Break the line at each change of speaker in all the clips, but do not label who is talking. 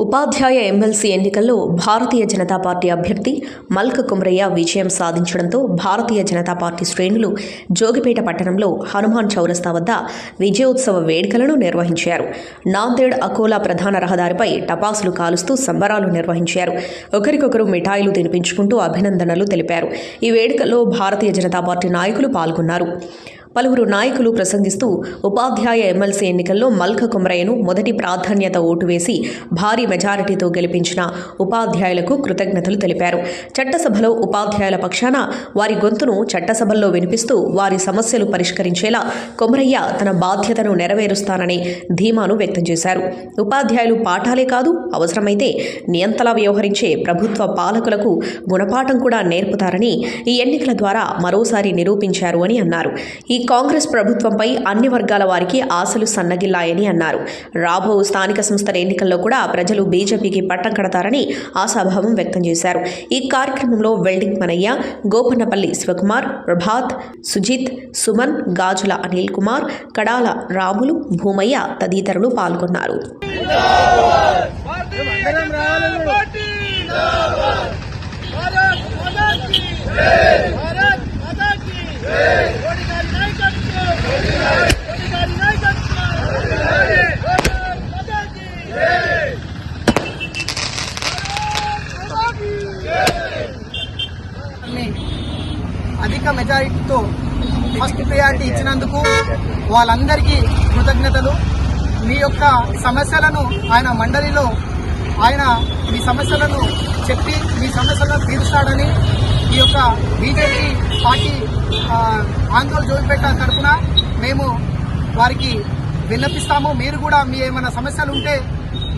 ఉపాధ్యాయ MLC ఎన్నికల్లో Bharatiya Janata party అభ్యర్థి మల్క కుమరయ్య విజయం సాధించడంతో భారతీయ జనతా పార్టీ శ్రేణులు జోగిపేట పట్టణంలో హనుమాన్ చౌరస్తా వద్ద విజయోత్సవ వేడుకలను నిర్వహించారు. నాందేడ్ అకోలా ప్రధాన రహదారిపై టపాసులు కాలుస్తూ సంబరాలు నిర్వహించారు. ఒకరికొకరు మిఠాయిలు తినిపించుకుంటూ అభినందనలు తెలిపారు. ఈ వేడుకల్లో భారతీయ జనతా పార్టీ నాయకులు పాల్గొన్నారు. పలువురు నాయకులు ప్రసంగిస్తూ ఉపాధ్యాయ ఎమ్మెల్సీ ఎన్నికల్లో మల్క కుమరయ్యను మొదటి ప్రాధాన్యత ఓటు వేసి భారీ మెజారిటీతో గెలిపించిన ఉపాధ్యాయులకు కృతజ్ఞతలు తెలిపారు. చట్టసభలో ఉపాధ్యాయుల పక్షాన వారి గొంతును చట్టసభల్లో వినిపిస్తూ వారి సమస్యలు పరిష్కరించేలా కొమరయ్య తన బాధ్యతను నెరవేరుస్తానని ధీమాను వ్యక్తం చేశారు. ఉపాధ్యాయులు పాఠాలే కాదు అవసరమైతే నియంతలా వ్యవహరించే ప్రభుత్వ పాలకులకు గుణపాఠం కూడా నేర్పుతారని ఈ ఎన్నికల ద్వారా మరోసారి నిరూపించారు అని అన్నారు. ఈ కాంగ్రెస్ ప్రభుత్వంపై అన్ని వర్గాల వారికి ఆశలు సన్నగిల్లాయని అన్నారు. రాబో స్థానిక సంస్థల ఎన్నికల్లో కూడా ప్రజలు బీజేపీకి పట్టం కడతారని ఆశాభావం వ్యక్తం చేశారు. ఈ కార్యక్రమంలో వెల్డింగ్ మనయ్య గోపన్నపల్లి శివకుమార్ ప్రభాత్ సుజిత్ సుమన్ గాజుల అనిల్ కుమార్ కడాల రాములు భూమయ్య తదితరులు పాల్గొన్నారు.
అధిక మెజారిటీతో ఫస్ట్ ప్రియారిటీ ఇచ్చినందుకు వాళ్ళందరికీ కృతజ్ఞతలు. మీ యొక్క సమస్యలను ఆయన మండలిలో ఆయన మీ సమస్యలను చెప్పి మీ సమస్యలను తీరుస్తాడని ఈ యొక్క బీజేపీ పార్టీ ఆందోళన జోగిపేట తరఫున మేము వారికి విన్నపిస్తాము. మీరు కూడా మీ ఏమైనా సమస్యలు ఉంటే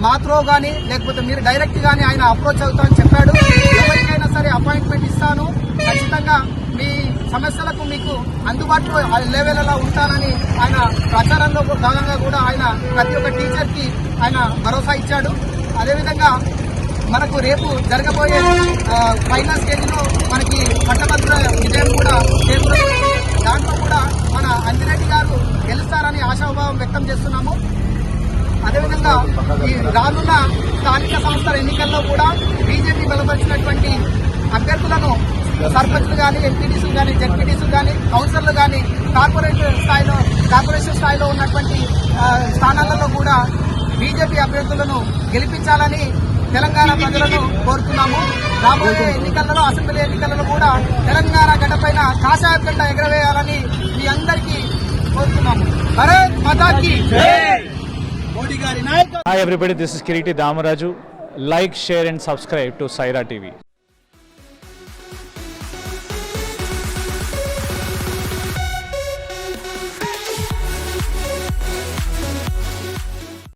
మాత్రో కానీ లేకపోతే మీరు డైరెక్ట్ కానీ ఆయన అప్రోచ్ అవుతామని చెప్పాడు. ఎవరికైనా సరే అపాయింట్మెంట్ ఇస్తాను. ఖచ్చితంగా మీ సమస్యలకు మీకు అందుబాటులో లెవెల్ ఉంటానని ఆయన ప్రచారంలో భాగంగా కూడా ఆయన ప్రతి ఒక్క టీచర్కి ఆయన భరోసా ఇచ్చాడు. అదేవిధంగా మనకు రేపు జరగబోయే ఫైనల్ స్టేజ్లో మనకి పట్టభద్ర విజయం కూడా దాంట్లో కూడా మన అంజిరెడ్డి గారు గెలుస్తారని ఆశాభావం వ్యక్తం చేస్తున్నాము. అదేవిధంగా ఈ రానున్న స్థానిక సంస్థల ఎన్నికల్లో కూడా బీజేపీ బలపరిచినటువంటి అభ్యర్థులను సర్పంచ్లు కానీ ఎంపీటీసీలు కానీ జడ్పీటీసీలు కానీ కౌన్సిలర్లు కానీ కార్పొరేట్ స్థాయిలో కార్పొరేషన్ స్థాయిలో ఉన్నటువంటి స్థానాలలో కూడా బీజేపీ అభ్యర్థులను గెలిపించాలని తెలంగాణ ప్రజలను కోరుతున్నాము. రాబోయే ఎన్నికలలో అసెంబ్లీ ఎన్నికలలో కూడా తెలంగాణ గడ్డపైన కాషాయ జెండా ఎగరవేయాలని మీ అందరికీ కోరుతున్నాము. భరత్ మతాకి మోడీ గారి నాయకత్వం.
Hi everybody, this is Kiriti Damaraju. Like, share and subscribe to Saira TV.